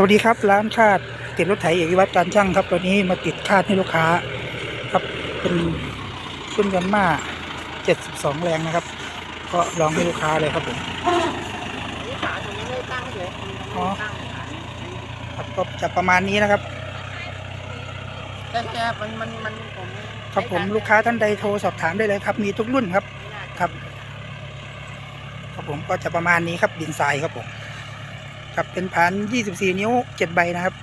สวัสดีครับร้านคาดติดรถไถเอกวิวัฒน์การช่างครับวันนี้มาติดคาดให้ลูกค้าครับเป็นรุ่นยันมา72 แรงนะครับ ก็ลองให้ลูกค้าเลยครับผมนี่ขาตรงนี้ไม่ตั้งเฉยอ๋อตั้งขาครับก็จะประมาณนี้นะครับแต่แต่มันมันมันผมครับผมลูกค้าท่านใดโทรสอบถามได้เลยครับ มีทุกรุ่นครับครับ ครับผมก็จะประมาณนี้ครับดินทรายครับผม ครับเป็นพัน24นิ้ว7ใบนะครับ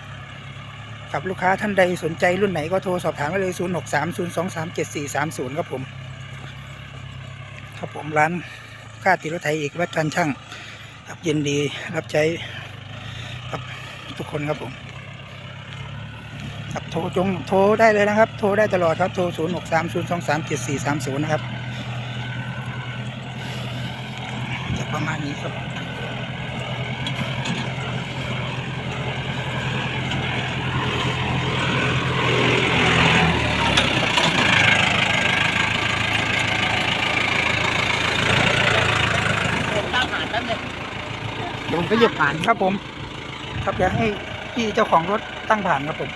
กับลูกค้าท่านใดสนใจรุ่นไหนก็โทรสอบถามได้เลย0 6 3 0 2 3 7 4 3 0ครับผมครับผมร้านค่าติรถไถเอกวัฒน์การช่างครับยินดีรับใช้ครับทุกคนครับผมครับโทรจงโทรได้เลยนะครับ โทรได้ตลอดครับโทร0 6 3 0 2 3 7 4 3 0นะครับจะประมาณนี้ครับ ผมตั้งผ่านแป๊บนึงเดี๋ยวผมก็หยิบผ่านครับผม ครับอยากให้พี่เจ้าของรถตั้งผ่านครับผม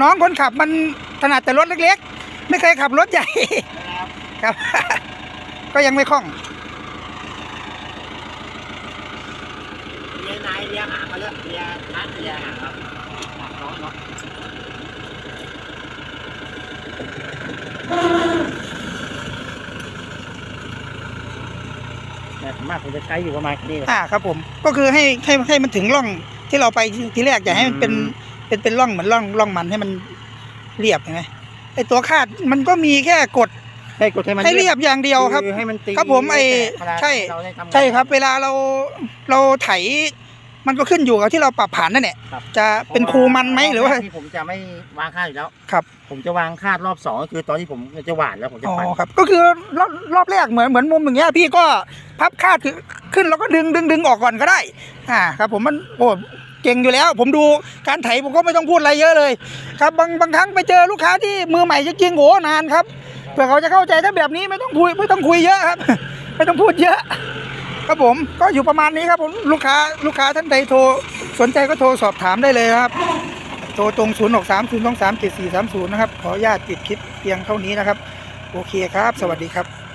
น้องคนขับมันถนัดแต่รถเล็กๆ ไม่เคยขับรถใหญ่ ครับครับก็ยังไม่คล่องเรียนายเรียหางมาแล้วเรียนัดเรียหางครับหางน้องเนาะแต่ส่วน มากผมจะใช้อยู่ประมาณนี้แหละอ่าครับผมก็คือให้ให้ให้มันถึงร่องที่เราไปทีแรกอย่าให้มันเป็นอืมเป็นเป็นร่องเหมือนร่องร่องมันให้มันเรียบใช่ไหมไอตัวคาดมันก็มีแค่กดให้กดให้มันให้เรียบอย่างเดียวครับอให้มันตีครับผมไอ้เวลาใช่เราได้ทำงานใช่ครับ เวลาเราเราไถ มันก็ขึ้นอยู่กับที่เราปรับผ่านนั่นแหละครับ จะเป็นครูมันไหมหรือว่า ที่ผมจะไม่วางคาดอยู่แล้วครับ ผมจะวางคาดรอบสองก็คือตอนที่ผมจะหวานแล้วผมจะอ๋อปั่นครับ ก็คือรอบรอบแรกเหมือนเหมือนมุมอย่างเงี้ยพี่ก็พับคาดขึ้นแล้วก็ดึงดึงดึงออกก่อนก็ได้ อ่าครับ ผมมันโอ้เก่งอยู่แล้ว ผมดูการไถผมก็ไม่ต้องพูดอะไรเยอะเลย ครับบางบางครั้งไปเจอลูกค้าที่มือใหม่จริงๆโอ้นานครับเผื่อเขาจะเข้าใจถ้าแบบนี้ไม่ต้องคุยไม่ต้องคุยเยอะครับ ไม่ต้องพูดเยอะ ครับผมก็อยู่ประมาณนี้ครับผมลูกค้าลูกค้าท่านใดโทรสนใจก็โทรสอบถามได้เลยครับ โทรตรง0 6 3 0 2 3 7 4 3 0นะครับขออนุญาตปิดคลิปเพียงเท่านี้นะครับ โอเคครับ สวัสดีครับ